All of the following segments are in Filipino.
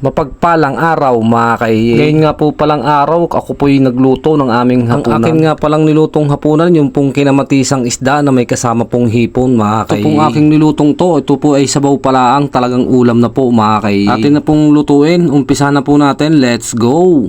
Mapagpalang araw mga kaiye. Ngayon nga po palang araw, ako po'y nagluto ng aming hapunan. Ang akin nga palang nilutong hapunan, yung pong kinamatisang isda na may kasama pong hipon mga kaiye. Ito pong aking nilutong to, ito po ay sabaw pala ang talagang ulam na po mga kaiye. Atin na pong lutuin, umpisa na po natin, let's go!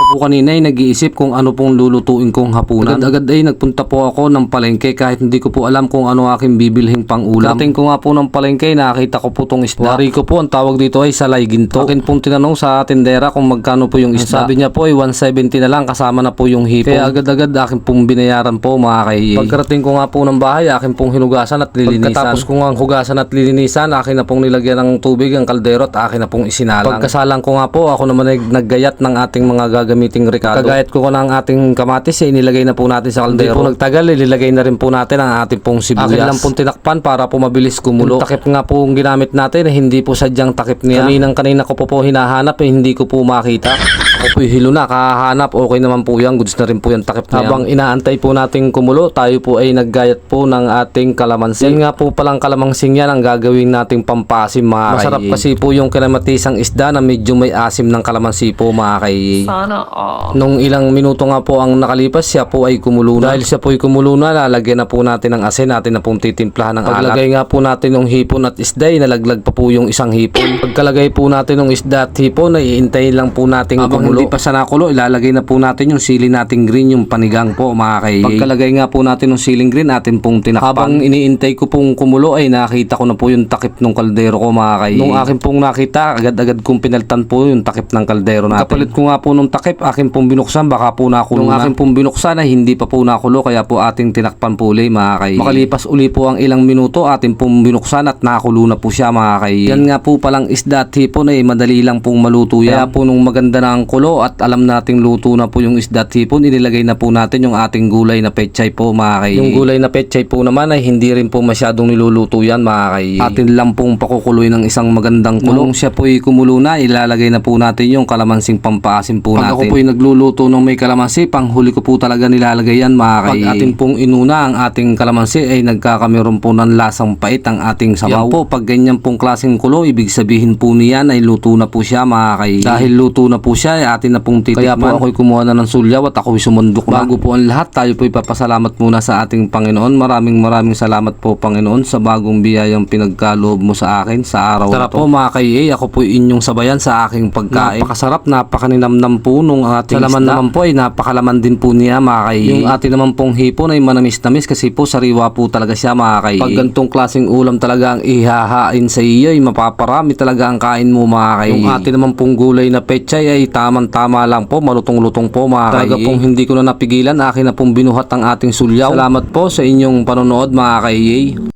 Ako po kanina ay nag-iisip kung ano pong lulutuin kong hapunan. Agad-agad ay nagpunta po ako ng palengke kahit hindi ko po alam kung ano aking bibilhing pang ulam. Karating ko nga po ng palengke, nakita ko po tong isda. Wari ko po, ang tawag dito ay salay ginto. Akin pong tinanong sa tindera kung magkano po yung isda. Sabi niya po ay 170 na lang kasama na po yung hipon. Kaya agad-agad akin pong binayaran po mga kaiye. Pagkarating ko nga po ng bahay, akin pong hinugasan at lilinisan. Pagkatapos ko nga hugasan at lilinisan, akin na pong nilagyan ng tubig ang kaldero at akin na pong isinalang. Pagkasalang ko nga po, ako naman ay naggayat ng ating mga gagamiting rekado. Kagayat ko ng ating kamatis, eh, inilagay na po natin sa kaldero. Hindi po nagtagal, ililagay na rin po natin ang ating pong sibuyas. Akin lang pong tinakpan para po mabilis kumulo. Yung takip nga po ang ginamit natin, eh, hindi po sadyang takip niya. Kaninang kanina ko po po hinahanap, eh, hindi ko po makita. Ako po hilo na, kahanap, okay naman po yan. Goods na rin po yung takip niya. Habang inaantay po nating kumulo, tayo po ay naggayat po ng ating kalamansi. Yan nga po palang kalamansing yan ang gagawin nating pampasim mga Masarap kaiye. kasi po yung kinamatisang isda na medyo may asim ng kalamansi po mga kaiye. Sana all. Nung ilang minuto nga po ang nakalipas, siya po ay kumulo na. Dahil siya po ay kumulo na, lalagyan na po natin ng asin, natin na pong titimplahan ng alat. Paglagay nga po natin ng hipon at isda, ay nalaglag pa po yung isang hipon. Pagkalagay po natin ng isda at hipon, ay iintayin lang po natin Habang hindi pa siya nakulo, ilalagay na po natin yung sili nating green, yung panigang po mga kay. Pagkalagay nga po natin ng siling green, atin pong tinakpan. Habang iniintay ko pong kumulo, ay nakita ko na po yung takip ng kaldero ko mga kay. Nung akin pong nakita, agad-agad kong pinaltan po yung takip ng kaldero natin. Kapalit ko nga po nung takip, akin pong binuksan, baka po nakulo Nung akin pong binuksan ay hindi pa po nakulo, kaya po ating tinakpan po ulit mga kay. Makalipas uli po ang ilang minuto, atin pong binuksan at nakulo na po siya mga kay. Yan nga po palang isda at hipon ay madali lang pong maluto yan. Kaya po nung maganda na ang kulo at alam nating luto na po yung isda at hipon, inilagay na po natin yung ating gulay na pechay po mga kay. Yung gulay na pechay po naman ay hindi rin po masyadong niluluto yan mga kay. Atin lang pong pakukuloy ng isang magandang kulo. Nung siya po ay kumulo na, ilalagay na po natin yung kalamansing pampasim po Pag natin. ako po ay nagluluto ng may kalamansi, panghuli ko po talaga nilalagay yan mga kay. Pag atin pong inuna ang ating kalamansi ay nagkakameron po ng lasang pait ang ating sabaw. Yan po, pag ganyan pong klaseng kulo, ibig sabihin po niyan ay luto na po siya mga kay. Dahil luto na po siya, atin na pong titikman. Kaya po ako'y kumuha na ng sulyaw at ako'y sumundok na. Bago po ang lahat, tayo po ipapasalamat muna sa ating Panginoon. Maraming maraming salamat po Panginoon sa bagong biyayang pinagkaloob mo sa akin sa araw na to. po mga kay ako po inyong sabayan sa aking pagkain. Napakasarap, napakaninamnam po nung ating Sa laman naman po ay napakalaman din po niya mga kay. Yung ating naman pong hipon ay manamis-namis kasi po sariwa po talaga siya mga kay. Pag gantong klaseng ulam talaga ang ihahain sa iyo ay mapaparami talaga ang kain mo mga kay. Yung ating naman pong gulay na pechay ay tamang-tama lang po, malutong-lutong po mga. Talaga pong hindi ko na napigilan, akin na pong binuhat ang ating sulyaw. Salamat po sa inyong panonood mga kay.